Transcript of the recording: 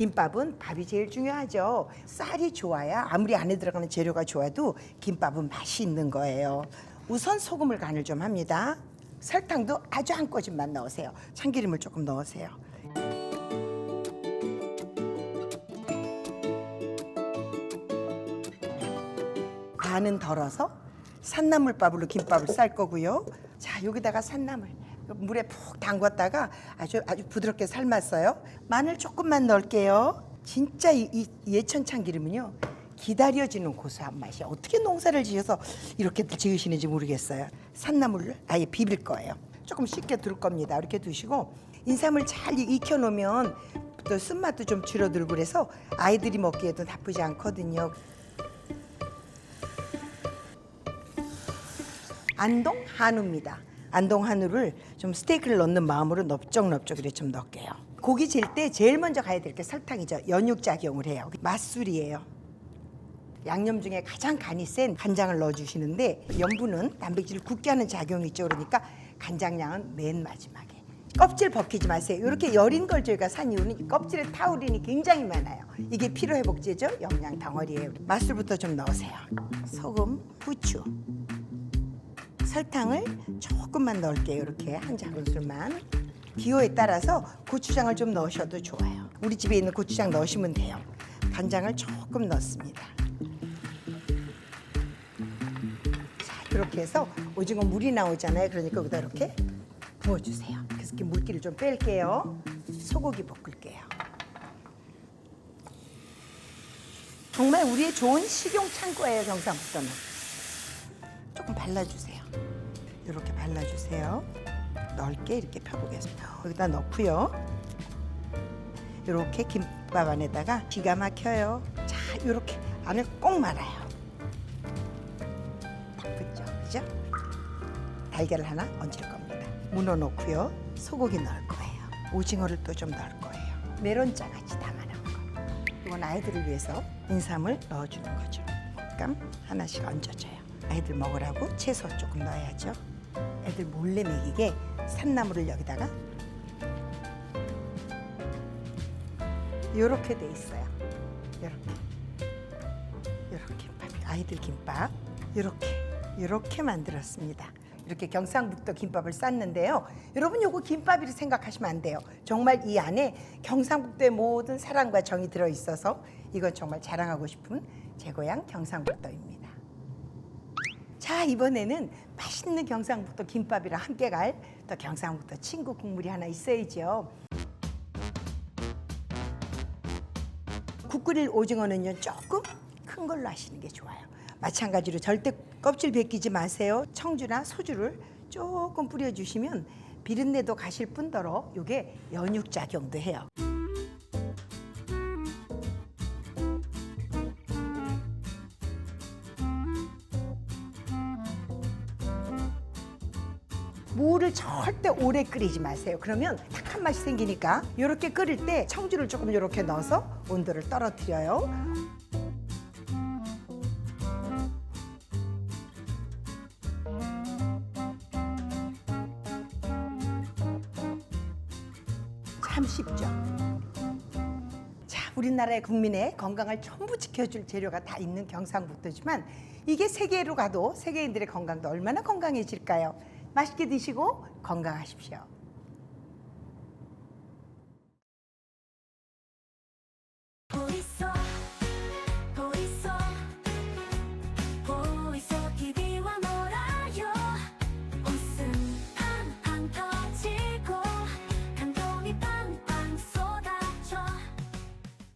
김밥은 밥이 제일 중요하죠. 쌀이 좋아야 아무리 안에 들어가는 재료가 좋아도 김밥은 맛이 있는 거예요. 우선 소금을 간을 좀 합니다. 설탕도 아주 한 꼬집만 넣으세요. 참기름을 조금 넣으세요. 반은 덜어서 산나물밥으로 김밥을 쌀 거고요. 자, 여기다가 산나물 물에 푹 담궜다가 아주 아주 부드럽게 삶았어요. 마늘 조금만 넣을게요. 진짜 이, 이 예천 참기름은요. 기다려지는 고소한 맛이 어떻게 농사를 지어서 이렇게 지으시는지 모르겠어요. 산나물을 아예 비빌 거예요. 조금 쉽게 둘 겁니다. 이렇게 두시고 인삼을 잘 익혀 놓으면 또 쓴맛도 좀 줄어들고 그래서 아이들이 먹기에도 나쁘지 않거든요. 안동 한우입니다. 안동 한우를 좀 스테이크를 넣는 마음으로 넓적넓적 이렇게 좀 넣을게요. 고기 질 때 제일 먼저 가야 될 게 설탕이죠. 연육 작용을 해요. 맛술이에요. 양념 중에 가장 간이 센 간장을 넣어주시는데 염분은 단백질을 굳게 하는 작용이 있죠. 그러니까 간장량은 맨 마지막에. 껍질 벗기지 마세요. 이렇게 여린 걸 저희가 산 이유는 이 껍질에 타우린이 굉장히 많아요. 이게 피로 회복제죠. 영양 덩어리예요. 맛술부터 좀 넣으세요. 소금, 후추, 설탕을 조금만 넣을게요. 이렇게 한 작은술만. 기호에 따라서 고추장을 좀 넣으셔도 좋아요. 우리 집에 있는 고추장 넣으시면 돼요. 간장을 조금 넣습니다. 자, 이렇게 해서 오징어 물이 나오잖아요. 그러니까 여기다 이렇게 부어주세요. 그래서 이렇게 물기를 좀 뺄게요. 소고기 볶을게요. 정말 우리의 좋은 식용 창고예요, 경상북도는. 발라주세요. 이렇게 발라주세요. 넓게 이렇게 펴보겠습니다. 여기다 넣고요. 이렇게 김밥 안에다가 기가 막혀요. 자, 이렇게 안을 꼭 말아요. 그죠, 그죠? 달걀을 하나 얹을 겁니다. 문어 넣고요. 소고기 넣을 거예요. 오징어를 또 좀 넣을 거예요. 메론자 같이 담아놓은 거. 이건 아이들을 위해서 인삼을 넣어주는 거죠. 감 하나씩 얹어줘요. 아이들 먹으라고 채소 조금 넣어야죠. 애들 몰래 먹이게 산나물을 여기다가 이렇게 돼 있어요. 이렇게 이렇게 김밥 아이들 김밥 이렇게 이렇게 만들었습니다. 이렇게 경상북도 김밥을 쌌는데요. 여러분 요거 김밥이라 생각하시면 안 돼요. 정말 이 안에 경상북도의 모든 사랑과 정이 들어 있어서 이건 정말 자랑하고 싶은 제 고향 경상북도입니다. 자 이번에는 맛있는 경상북도 김밥이랑 함께 갈 또 경상북도 친구 국물이 하나 있어야죠. 국 끓일 오징어는요 조금 큰 걸로 하시는 게 좋아요. 마찬가지로 절대 껍질 벗기지 마세요. 청주나 소주를 조금 뿌려주시면 비린내도 가실 뿐더러 이게 연육 작용도 해요. 물을 절대 오래 끓이지 마세요. 그러면 탁한 맛이 생기니까 이렇게 끓일 때 청주를 조금 이렇게 넣어서 온도를 떨어뜨려요. 참 쉽죠. 자, 우리나라의 국민의 건강을 전부 지켜줄 재료가 다 있는 경상북도지만 이게 세계로 가도 세계인들의 건강도 얼마나 건강해질까요? 맛있게 드시고 건강하십시오.